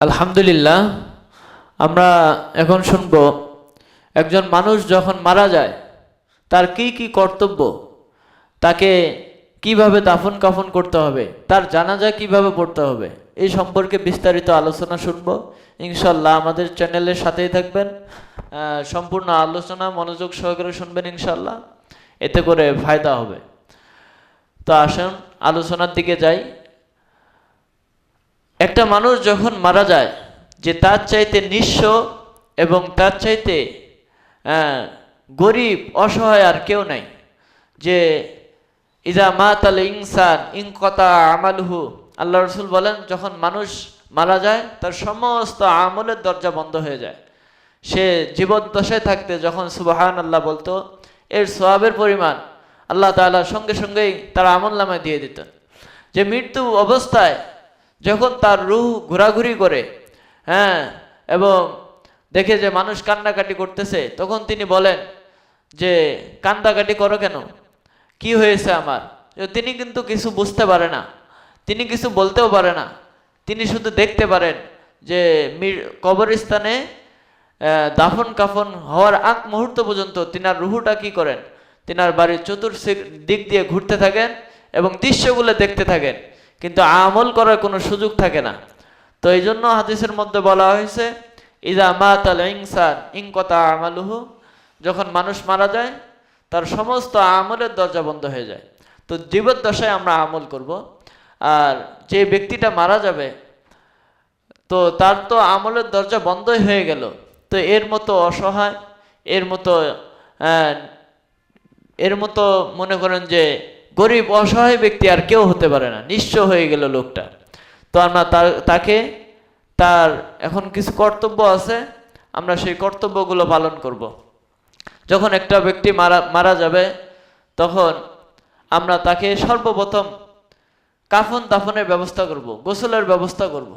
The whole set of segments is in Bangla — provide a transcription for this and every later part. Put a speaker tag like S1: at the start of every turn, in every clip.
S1: আলহামদুলিল্লাহ, আমরা এখন শুনব, একজন মানুষ যখন মারা যায়, তার কি কি কর্তব্য, তাকে কীভাবে দাফন কাফন করতে হবে, তার জানাজা কীভাবে পড়তে হবে, এই সম্পর্কে বিস্তারিত আলোচনা শুনব। ইনশাল্লাহ আমাদের চ্যানেলের সাথেই থাকবেন সম্পূর্ণ আলোচনা, মনোযোগ সহকারে শুনবেন ইনশাল্লাহ এতে করে ফায়দা হবে। তো আসুন, আলোচনার দিকে যাই। একটা মানুষ যখন মারা যায়, যে তার চাইতে নিঃস্ব এবং তার চাইতে গরিব, অসহায় আর কেউ নাই। যে ইজা মাতাল ইনসান ইনকতা আমালহু। আল্লাহ রসুল বলেন, যখন মানুষ মারা যায়, তার সমস্ত আমলের দরজা বন্ধ হয়ে যায়। সে জীবদ্দশায় থাকতে যখন সুবাহান আল্লাহ বলতো, এর সোয়াবের পরিমাণ আল্লাহ তাআলা সঙ্গে সঙ্গেই তার আমল নামায় দিয়ে দিতেন। যে মৃত্যু অবস্থায় যখন তার রুহ ঘোরাঘুরি করে হ্যাঁ এবং দেখে যে মানুষ কান্নাকাটি করতেছে, তখন তিনি বলেন যে, কান্দাকাটি করো কেন? কি হয়েছে আমার? তিনি কিন্তু কিছু বুঝতে পারে না। তিনি কিছু বলতেও পারে না। তিনি শুধু দেখতে পারেন যে কবরস্থানে দাফন কাফন হওয়ার আগ মুহূর্ত পর্যন্ত তিনার রুহুটা কি করেন? তিনার বাড়ির চতুর্দিক দিক দিয়ে ঘুরতে থাকেন এবং দৃশ্যগুলো দেখতে থাকেন। কিন্তু আমল করার কোনো সুযোগ থাকে না। তো এই জন্য হাদিসের মধ্যে বলা হয়েছে ইজা মাত আল ইনসান ইনকতা আমালুহু যখন মানুষ মারা যায়, তার সমস্ত আমলের দরজা বন্ধ হয়ে যায়। তো জীবদ্দশায় আমরা আমল করব, আর যে ব্যক্তিটা মারা যাবে, তো তার তো আমলের দরজা বন্ধই হয়ে গেল। তো এর মতো অসহায়, এর মতো এর মতো মনে করেন যে গরিব, অসহায় ব্যক্তি আর কেউ হতে পারে না। নিঃস্ব হয়ে গেল লোকটা তো আমরা তাকে, তার এখন কিছু কর্তব্য আছে, আমরা সেই কর্তব্যগুলো পালন করব। যখন একটা ব্যক্তি মারা মারা যাবে, তখন আমরা তাকে সর্বপ্রথম কাফন দাফনের ব্যবস্থা করব, গোসলের ব্যবস্থা করব।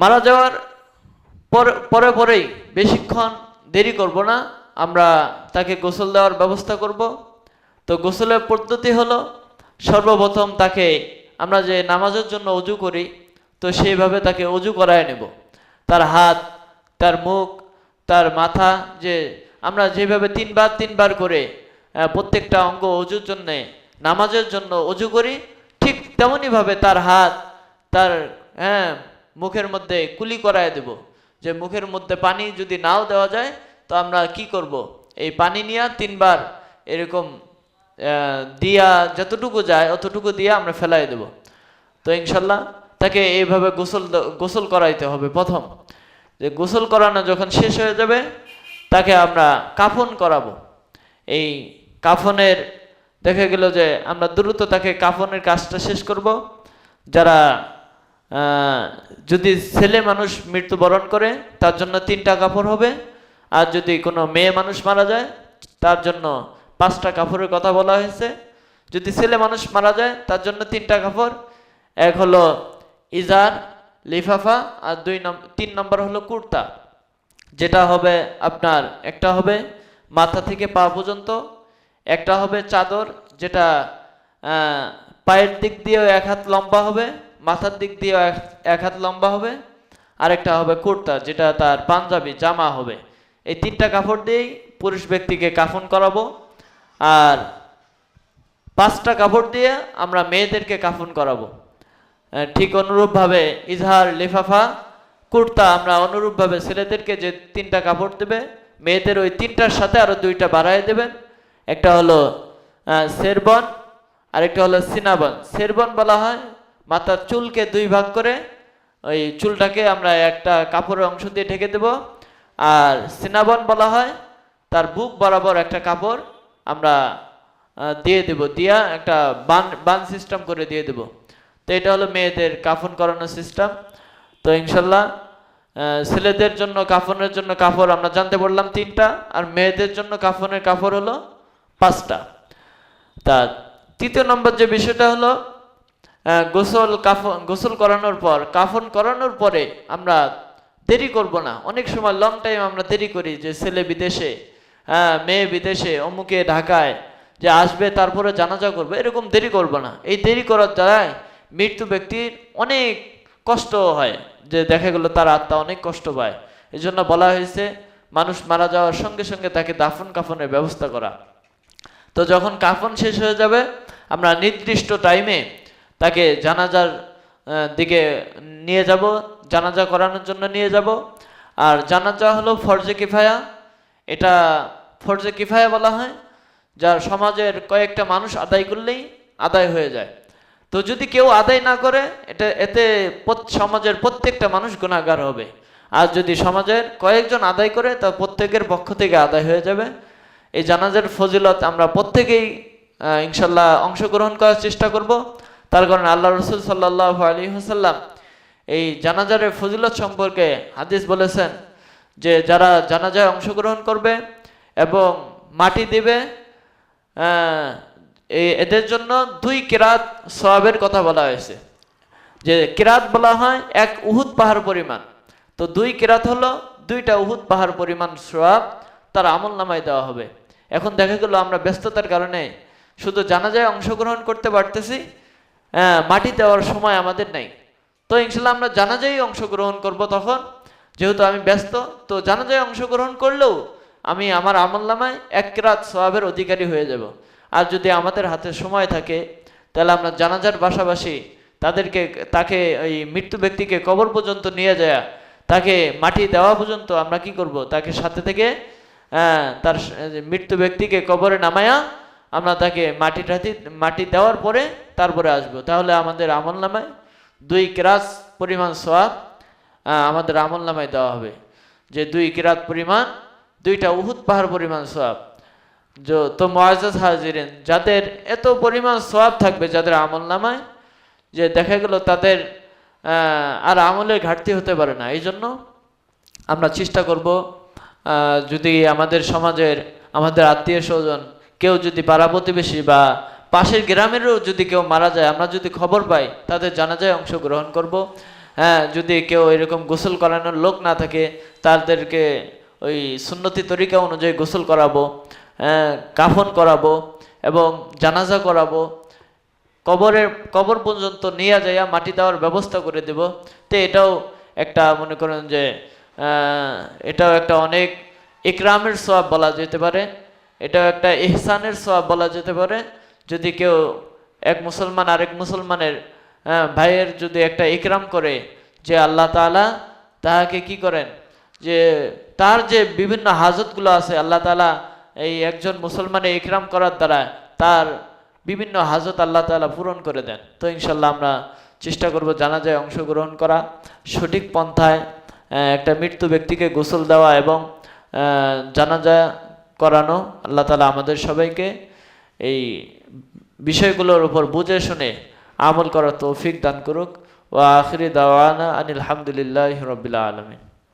S1: মারা যাওয়ার পরে পরেই বেশিক্ষণ দেরি করব না, আমরা তাকে গোসল দেওয়ার ব্যবস্থা করব। তো গোসলের পদ্ধতি হলো, সর্বপ্রথম তাকে আমরা যে নামাজের জন্য অজু করি, তো সেইভাবে তাকে অজু করায় নেব। তার হাত, তার মুখ, তার মাথা, যে আমরা যেভাবে তিনবার তিনবার করে প্রত্যেকটা অঙ্গ অজুর জন্যে নামাজের জন্য অজু করি, ঠিক তেমনইভাবে তার হাত, তার হ্যাঁ মুখের মধ্যে কুলি করায় দেব। যে মুখের মধ্যে পানি যদি নাও দেওয়া যায়, তো আমরা কি করব? এই পানি নিয়ে তিনবার এরকম দিয়া যতটুকু যায়, অতটুকু দিয়ে আমরা ফেলাই দেব। তো ইনশাল্লাহ তাকে এইভাবে গোসল গোসল করাইতে হবে প্রথম। যে গোসল করানো যখন শেষ হয়ে যাবে, তাকে আমরা কাফন করাবো। এই কাফনের, দেখা গেল যে আমরা দ্রুত তাকে কাফনের কাজটা শেষ করব। যারা যদি ছেলে মানুষ মৃত্যুবরণ করে, তার জন্য তিনটা কাপড় হবে। আর যদি কোনো মেয়ে মানুষ মারা যায়, তার জন্য পাঁচটা কাপড়ের কথা বলা হয়েছে। যদি ছেলে মানুষ মারা যায়, তার জন্য তিনটা কাপড় এক হলো ইজার, লিফাফা, আর দুই তিন নম্বর হলো কুর্তা। যেটা হবে আপনার, একটা হবে মাথা থেকে পা পর্যন্ত, একটা হবে চাদর, যেটা পায়ের দিক দিয়েও এক হাত লম্বা হবে, মাথার দিক দিয়েও এক এক হাত লম্বা হবে। আরেকটা হবে কুর্তা, যেটা তার পাঞ্জাবি, জামা হবে। এই তিনটা কাপড় দিয়েই পুরুষ ব্যক্তিকে কাফন করাবো। আর পাঁচটা কাপড় দিয়ে আমরা মেয়েদেরকে কাফন করাবো। ঠিক অনুরূপভাবে ইজহার লিফাফা কুর্তা আমরা অনুরূপভাবে ছেলেদেরকে যে তিনটা কাপড় দেবে মেয়েদের ওই তিনটার সাথে আরও দুইটা বাড়ায় দেবেন। একটা হলো আহ, শেরবন আরেকটা হলো সিনাবন। শেরবন বলা হয় মাথার চুলকে দুই ভাগ করে ওই চুলটাকে আমরা একটা কাপড়ের অংশ দিয়ে ঢেকে দেব। আর সিনাবন বলা হয় তার বুক বরাবর একটা কাপড় আমরা দিয়ে দেব, দিয়া একটা বান বান সিস্টেম করে দিয়ে দেব। তো এটা হলো মেয়েদের কাফন করানোর সিস্টেম তো ইনশাল্লাহ ছেলেদের জন্য কাফনের জন্য কাপড় আমরা জানতে পারলাম তিনটা, আর মেয়েদের জন্য কাফনের কাপড় হলো পাঁচটা। তা তৃতীয় নম্বর যে বিষয়টা হলো গোসল কাফন, গোসল করানোর পর, কাফন করানোর পরে আমরা দেরি করব না। অনেক সময় লং টাইম আমরা দেরি করি যে ছেলে বিদেশে হ্যাঁ মেয়ে বিদেশে, অমুকে ঢাকায়, যে আসবে, তারপরে জানাজা করবে, এরকম দেরি করবে না। এই দেরি করার দ্বারাই মৃত্যু ব্যক্তির অনেক কষ্ট হয়, যে দেখা গেলো তার আত্মা অনেক কষ্ট পায়। এই জন্য বলা হয়েছে, মানুষ মারা যাওয়ার সঙ্গে সঙ্গে তাকে দাফন কাফনের ব্যবস্থা করা। তো যখন কাফন শেষ হয়ে যাবে, আমরা নির্দিষ্ট টাইমে তাকে জানাজার দিকে নিয়ে যাব, জানাজা করানোর জন্য নিয়ে যাব। আর জানাজা হলো ফরজে কিফায়া এটা ফরজে কিফায়া বলা হয়, যার সমাজের কয়েকটা মানুষ আদায় করলেই আদায় হয়ে যায়। তো যদি কেউ আদায় না করে, এটা, এতে সমাজের প্রত্যেকটা মানুষ গুণাগার হবে। আর যদি সমাজের কয়েকজন আদায় করে, তা প্রত্যেকের পক্ষ থেকে আদায় হয়ে যাবে। এই জানাজার ফজিলত আমরা প্রত্যেকেই ইনশাল্লাহ অংশগ্রহণ করার চেষ্টা করব। তার কারণে আল্লাহ রসুল সাল্লাহ আলী হাসাল্লাম এই জানাজারের ফজিলত সম্পর্কে হাদিস বলেছেন যে যারা জানাজায় অংশগ্রহণ করবে এবং মাটি দেবে এদের জন্য দুই কেরাত সওয়াবের কথা বলা হয়েছে। যে কেরাত বলা হয় এক উহুদ পাহাড় পরিমাণ। তো দুই কেরাত হলো দুইটা উহুদ পাহাড় পরিমাণ সোয়াব তার আমল নামায় দেওয়া হবে। এখন দেখা গেল আমরা ব্যস্ততার কারণে শুধু জানাজায় অংশগ্রহণ করতে পারতেছি মাটি দেওয়ার সময় আমাদের নাই। তো ইনশাল্লাহ আমরা জানাজাই অংশগ্রহণ করব তখন। যেহেতু আমি ব্যস্ত, তো জানাজায় অংশগ্রহণ করলেও আমি আমার আমল নামায় এক রাত সোয়াবের অধিকারী হয়ে যাব। আর যদি আমাদের হাতে সময় থাকে, তাহলে আমরা জানাজার পাশাপাশি তাদেরকে, তাকে ওই মৃত্যু ব্যক্তিকে কবর পর্যন্ত নিয়ে যাওয়া তাকে মাটি দেওয়া পর্যন্ত আমরা কি করব? তাকে সাথে থেকে তার মৃত্যু ব্যক্তিকে কবরে নামায়া আমরা তাকে মাটি টাটি, মাটি দেওয়ার পরে তারপরে আসব। তাহলে আমাদের আমল নামায় দুই ক্রাস পরিমাণ সোয়াব আমাদের আমল নামায় দেওয়া হবে। যে দুই কিরাত পরিমাণ, দুইটা উহুদ পাহাড় পরিমাণ সোয়াব তো মহাজ হাজিরেন, যাদের এত পরিমাণ সোয়াব থাকবে যাদের আমল নামায়, যে দেখা গেল তাদের আর আমলের ঘাটতি হতে পারে না। এই জন্য আমরা চেষ্টা করব যদি আমাদের সমাজের, আমাদের আত্মীয় স্বজন কেউ যদি পাড়া প্রতিবেশী বা পাশের গ্রামেরও যদি কেউ মারা যায়, আমরা যদি খবর পাই, তাদের জানাজায় অংশগ্রহণ করব। হ্যাঁ যদি কেউ এরকম গোসল করানোর লোক না থাকে তাদেরকে ওই সুন্নতি তরিকা অনুযায়ী গোসল করাবো হ্যাঁ, কাফন করাবো এবং জানাজা করাবো কবরের কবর পর্যন্ত নিয়ে যাইয়া মাটি দেওয়ার ব্যবস্থা করে দেব। তো এটাও একটা মনে করেন যে এটাও একটা অনেক ইকরামের সোয়াব বলা যেতে পারে। এটাও একটা এহসানের সোয়াব বলা যেতে পারে। যদি কেউ এক মুসলমান আরেক মুসলমানের ভাইয়ের যদি একটা ইকরাম করে যে আল্লাহ তাআলা তাহাকে কি করেন? যে তার যে বিভিন্ন হাজতগুলো আছে, আল্লাহ তাআলা এই একজন মুসলমানের ইকরাম করার দ্বারা তার বিভিন্ন হাজত আল্লাহ তাআলা পূরণ করে দেন। তো ইনশাল্লাহ আমরা চেষ্টা করব জানাজায় অংশগ্রহণ করা। সঠিক পন্থায় একটা মৃত্যু ব্যক্তিকে গোসল দেওয়া এবং জানাজা করানো। আল্লাহ তাআলা আমাদের সবাইকে এই বিষয়গুলোর উপর বুঝে শুনে আমল করার তৌফিক দান করুক ও আখরি দাওয়ানা আনিল হামদুলিল্লাহ রবিল্লা আলমিন